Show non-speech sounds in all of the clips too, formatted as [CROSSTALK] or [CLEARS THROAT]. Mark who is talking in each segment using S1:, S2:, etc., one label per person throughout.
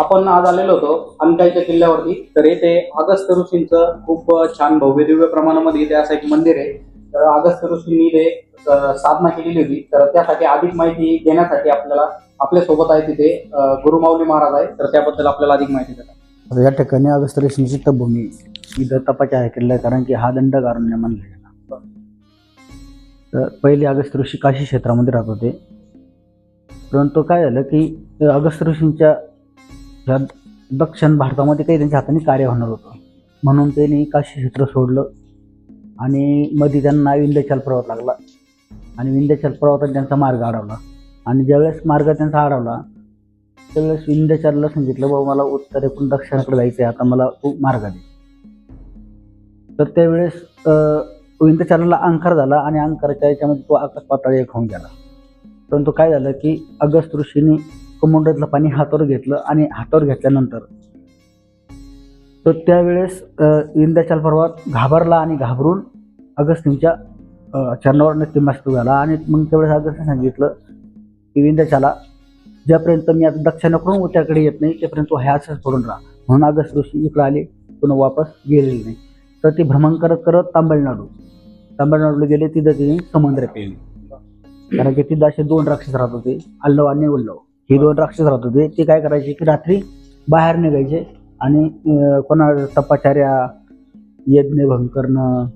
S1: आपण आज आलेलो होतो अनकाईच्या किल्ल्यावरती. तर येथे अगस्त ऋषींचं खूप छान भव्य दिव्य प्रमाणामध्ये इथे असं एक मंदिर आहे. तर अगस्त ऋषींनी इथे साधना केलेली होती. तर त्यासाठी अधिक माहिती देण्यासाठी आपल्याला आपल्यासोबत आहे तिथे गुरुमाऊली महाराज आहे. तर त्याबद्दल आपल्याला अधिक माहिती देतात.
S2: या ठिकाणी अगस्त ऋषींची तपभूमी इथं तपाच्या आहे आहे. कारण की हा दंडकारण्य मानला गेला. तर पहिले अगस्त ऋषी काशी क्षेत्रामध्ये राहत होते. परंतु काय झालं की अगस्त ऋषींच्या ह्या दक्षिण भारतामध्ये काही त्यांच्या हाताने कार्य होणार होतं. म्हणून त्यांनी काशी क्षेत्र सोडलं आणि मध्ये त्यांना विंध्याचल पर्वत लागला. आणि विंध्याचल पर्वतात त्यांचा मार्ग अडवला आणि ज्यावेळेस मार्ग त्यांचा अडवला त्यावेळेस विंध्याचलला सांगितलं बाबा मला उत्तरेकडून दक्षिणाकडे जायचं आहे आता मला तू मार्ग दे. तर त्यावेळेस अं, विंध्याचलाला अंकार झाला आणि अंकाराच्या याच्यामध्ये तो आकाश पातळी एक होऊन गेला. परंतु काय झालं की अगस्त ऋषीने कमुंडातलं पाणी हातावर घेतलं आणि हातावर घेतल्यानंतर तर त्यावेळेस अं, पर्वत घाबरला आणि घाबरून अगस्तींच्या चरणावर नक्की झाला. आणि मग त्यावेळेस अगस्तीने सांगितलं की विंध्याचाला ज्यापर्यंत मी आता दक्षिणाकडून उत्तराकडे येत नाही त्यापर्यंत तो करून पडून राहा. म्हणून अगस्त ऋषी इकडे आले पुन्हा वापस गेलेले नाही. तर ते भ्रमण करत करत तामिळनाडू तामिळनाडूला गेले तिथं तिने समुद्र पेले कारण की तिथं असे दोन राक्षस राहत होते अल्लव आणि उल्लव हे दोन राक्षस राहत होते. ते काय करायचे की रात्री बाहेर निघायचे आणि कोणा तपाचार्या यज्ञ भंग करणं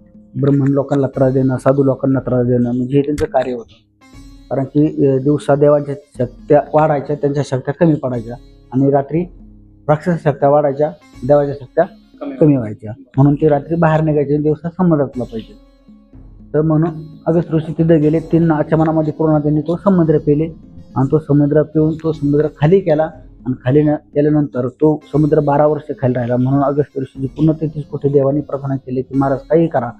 S2: ब्रह्मण लोकांना त्रास देणं साधू लोकांना त्रास देणं म्हणजे हे त्यांचं कार्य होतं. कारण की दिवसा देवांच्या शक्त्या वाढायच्या त्यांच्या शक्त्या कमी पडायच्या आणि रात्री राक्षस शक्त्या वाढायच्या देवाच्या शक्त्या कमी व्हायच्या. म्हणून ते रात्री बाहेर निघायचे आणि दिवसा समुद्रातला पाहिजे. तर म्हणून अगस्त ऋषी तिथे गेले. तीन आचमनामध्ये पूर्ण त्यांनी तो समुद्र पेले. आणि तो समुद्र पिऊन तो समुद्र खाली केला आणि खाली न- केल्यानंतर तो समुद्र बारा वर्ष खाली राहिला. म्हणून अगस्त ऋषीची पूर्ण तेहतीस कोटी देवाने प्रार्थना केली की महाराज काही करा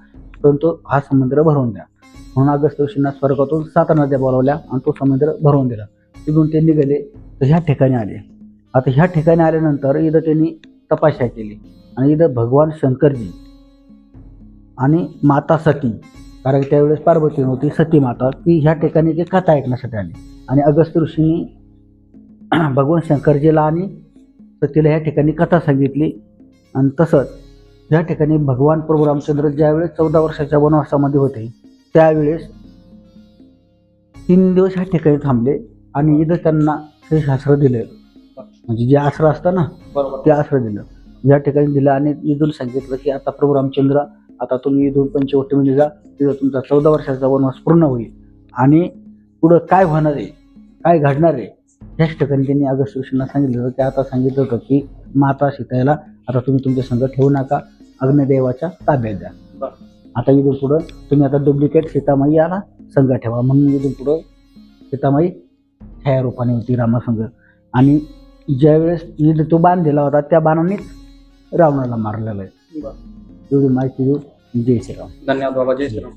S2: परंतु हा समुद्र भरून द्या. म्हणून अगस्त ऋषींना स्वर्गातून सात नद्या बोलावल्या आणि तो समुद्र भरून दिला. तिथून ते निघाले तर ह्या ठिकाणी आले. आता ह्या ठिकाणी आल्यानंतर इथं त्यांनी तपाशा केली आणि इथं भगवान शंकरजी आणि माता सती कारण त्यावेळेस पार्वती नव्हती सती माता ती ह्या ठिकाणी ते कथा ऐकण्यासाठी आली. आणि अगस्त ऋषींनी [CLEARS THROAT] भगवान शंकरजीला आणि सतीला ह्या ठिकाणी कथा सांगितली. आणि तसंच ह्या ठिकाणी भगवान प्रभू रामचंद्र ज्यावेळेस चौदा वर्षाच्या वनवासामध्ये होते त्यावेळेस तीन दिवस ह्या ठिकाणी थांबले आणि इथं त्यांना हे शास्त्र दिलं. म्हणजे जे आसरं असतं ना
S1: बरोबर.
S2: ते आसरं दिलं. या ठिकाणी दिलं आणि इथून सांगितलं की आता प्रभू रामचंद्र आता तुम्ही इथून पंचवटीमध्ये जा तिथं तुमचा चौदा वर्षाचा वनवास पूर्ण होईल. आणि पुढं काय होणार आहे? काय घडणार आहे? ह्याच ठिकाणी त्यांनी अगस्त ऋषींना सांगितलं होतं. की आता सांगितलं होतं की माता सीताला आता तुम्ही तुमच्या संघ ठेवू नका. अग्निदेवाच्या ताब्यात द्या. आता इथून पुढं तुम्ही आता डुप्लिकेट सीतामाई याला संघ ठेवा. म्हणून इथून पुढं सीतामाई छाया रूपाने होती रामासंघ. आणि ज्यावेळेस इथं तो बाण दिला होता त्या बाणानेच रावणाला मारलेलं आहे. एवढी माहिती देऊ. जय श्रीराम.
S1: धन्यवाद बाबा. जय श्रीराम.